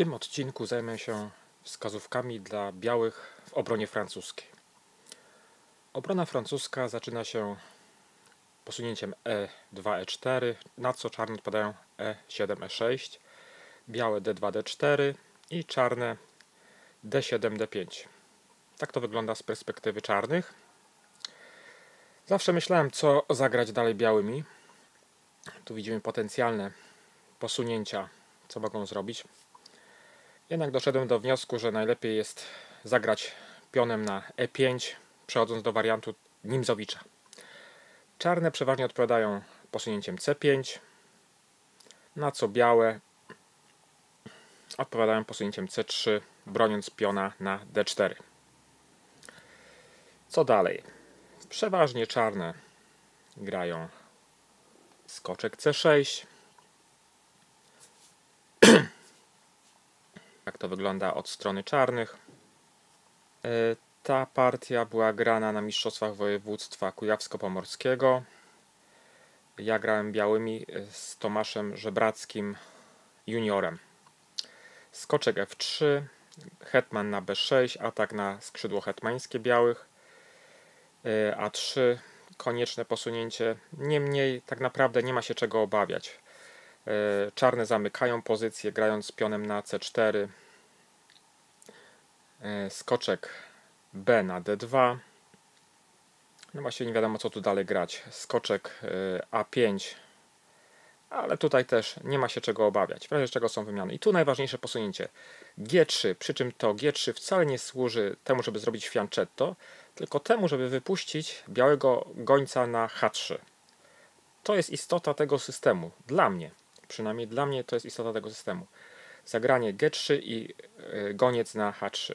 tym odcinku zajmę się wskazówkami dla białych w obronie francuskiej. Obrona francuska zaczyna się posunięciem E2, E4, na co czarne odpadają E7, E6, białe D2, D4 i czarne D7, D5. Tak to wygląda z perspektywy czarnych. Zawsze myślałem, co zagrać dalej białymi. Tu widzimy potencjalne posunięcia, co mogą zrobić. Jednak doszedłem do wniosku, że najlepiej jest zagrać pionem na E5, przechodząc do wariantu Nimzowicza. Czarne przeważnie odpowiadają posunięciem C5, na co białe odpowiadają posunięciem C3, broniąc piona na D4. Co dalej? Przeważnie czarne grają skoczek C6. wygląda od strony czarnych. E, ta partia była grana na Mistrzostwach Województwa Kujawsko-Pomorskiego. Ja grałem białymi z Tomaszem Żebrackim juniorem. Skoczek F3, hetman na B6, atak na skrzydło hetmańskie białych. E, A3, konieczne posunięcie. Niemniej tak naprawdę nie ma się czego obawiać. E, czarne zamykają pozycję grając pionem na C4. E, skoczek B na D2. No właśnie nie wiadomo co tu dalej grać. Skoczek A5. Ale tutaj też nie ma się czego obawiać. W razie czego są wymiany. I tu najważniejsze posunięcie. G3, przy czym to G3 wcale nie służy temu, żeby zrobić fianchetto, tylko temu, żeby wypuścić białego gońca na H3. To jest istota tego systemu. Dla mnie. Przynajmniej dla mnie to jest istota tego systemu. Zagranie G3 i y, goniec na H3.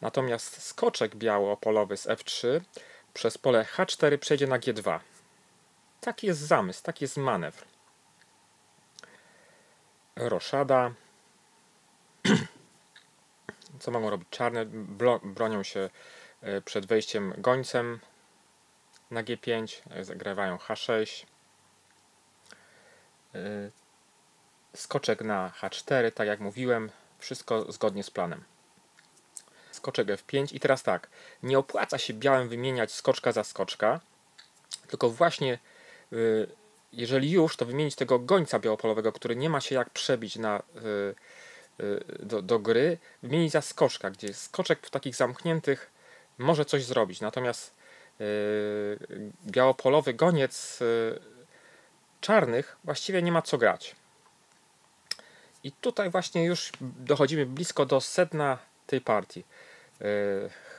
Natomiast skoczek biało-polowy z F3 przez pole H4 przejdzie na G2. Taki jest zamysł, taki jest manewr. Roszada. Co mogą robić czarne? bronią się y, przed wejściem gońcem na G5. Zagrywają H6. Skoczek na H4, tak jak mówiłem, wszystko zgodnie z planem. Skoczek F5 i teraz tak, nie opłaca się białym wymieniać skoczka za skoczka, tylko właśnie y, jeżeli już, to wymienić tego gońca białopolowego, który nie ma się jak przebić na, y, y, do, do gry, wymienić za skoczka, gdzie skoczek w takich zamkniętych może coś zrobić, natomiast białopolowy goniec czarnych właściwie nie ma co grać. I tutaj właśnie już dochodzimy blisko do sedna tej partii. E,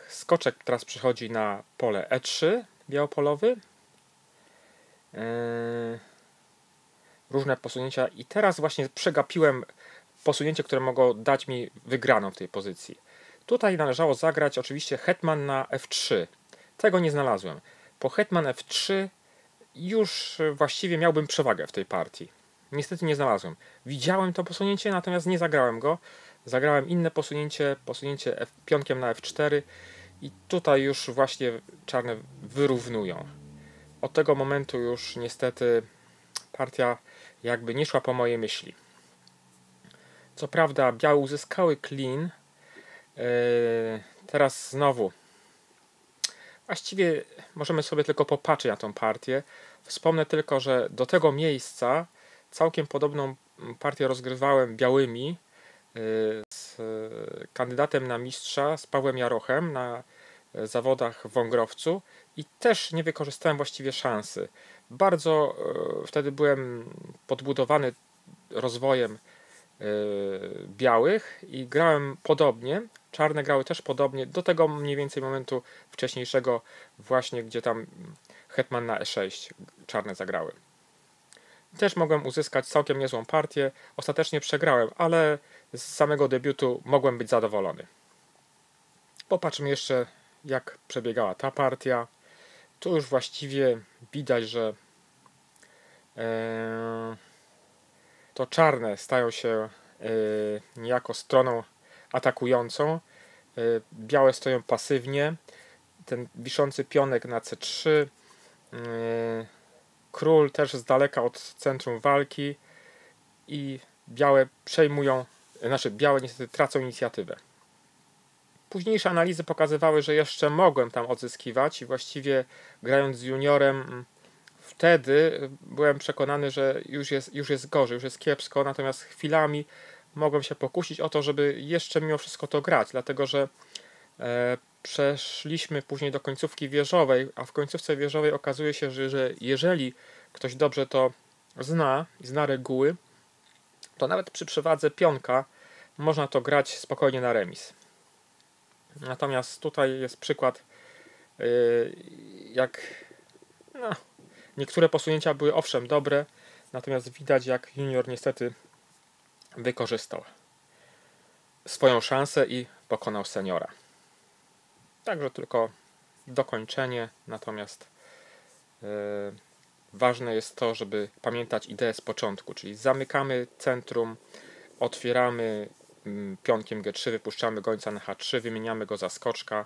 skoczek teraz przechodzi na pole E3 białopolowy. E, różne posunięcia i teraz właśnie przegapiłem posunięcie, które mogło dać mi wygraną w tej pozycji. Tutaj należało zagrać oczywiście hetman na F3. Tego nie znalazłem. Po hetman F3 już właściwie miałbym przewagę w tej partii. Niestety nie znalazłem. Widziałem to posunięcie, natomiast nie zagrałem go. Zagrałem inne posunięcie, posunięcie F, pionkiem na F4 i tutaj już właśnie czarne wyrównują. Od tego momentu już niestety partia jakby nie szła po mojej myśli. Co prawda białe uzyskały clean. Yy, teraz znowu Właściwie możemy sobie tylko popatrzeć na tą partię. Wspomnę tylko, że do tego miejsca całkiem podobną partię rozgrywałem białymi z kandydatem na mistrza, z Pawłem Jarochem na zawodach w Wągrowcu i też nie wykorzystałem właściwie szansy. Bardzo y, wtedy byłem podbudowany rozwojem y, białych i grałem podobnie, Czarne grały też podobnie do tego mniej więcej momentu wcześniejszego, właśnie gdzie tam Hetman na E6 czarne zagrały. Też mogłem uzyskać całkiem niezłą partię. Ostatecznie przegrałem, ale z samego debiutu mogłem być zadowolony. Popatrzmy jeszcze, jak przebiegała ta partia. Tu już właściwie widać, że e, to czarne stają się e, niejako stroną atakującą. E, białe stoją pasywnie. Ten wiszący pionek na C3. Król też z daleka od centrum walki. I białe przejmują znaczy białe niestety tracą inicjatywę. Późniejsze analizy pokazywały, że jeszcze mogłem tam odzyskiwać i właściwie grając z juniorem mm, wtedy byłem przekonany, że już jest, już jest gorzej, już jest kiepsko, natomiast chwilami mogłem się pokusić o to, żeby jeszcze mimo wszystko to grać, dlatego że e, przeszliśmy później do końcówki wieżowej, a w końcówce wieżowej okazuje się, że, że jeżeli ktoś dobrze to zna i zna reguły, to nawet przy przewadze pionka można to grać spokojnie na remis. Natomiast tutaj jest przykład, yy, jak no, niektóre posunięcia były owszem dobre, natomiast widać jak junior niestety wykorzystał swoją szansę i pokonał seniora. Także tylko dokończenie, natomiast yy, ważne jest to, żeby pamiętać ideę z początku, czyli zamykamy centrum, otwieramy mm, pionkiem G3, wypuszczamy gońca na H3, wymieniamy go za skoczka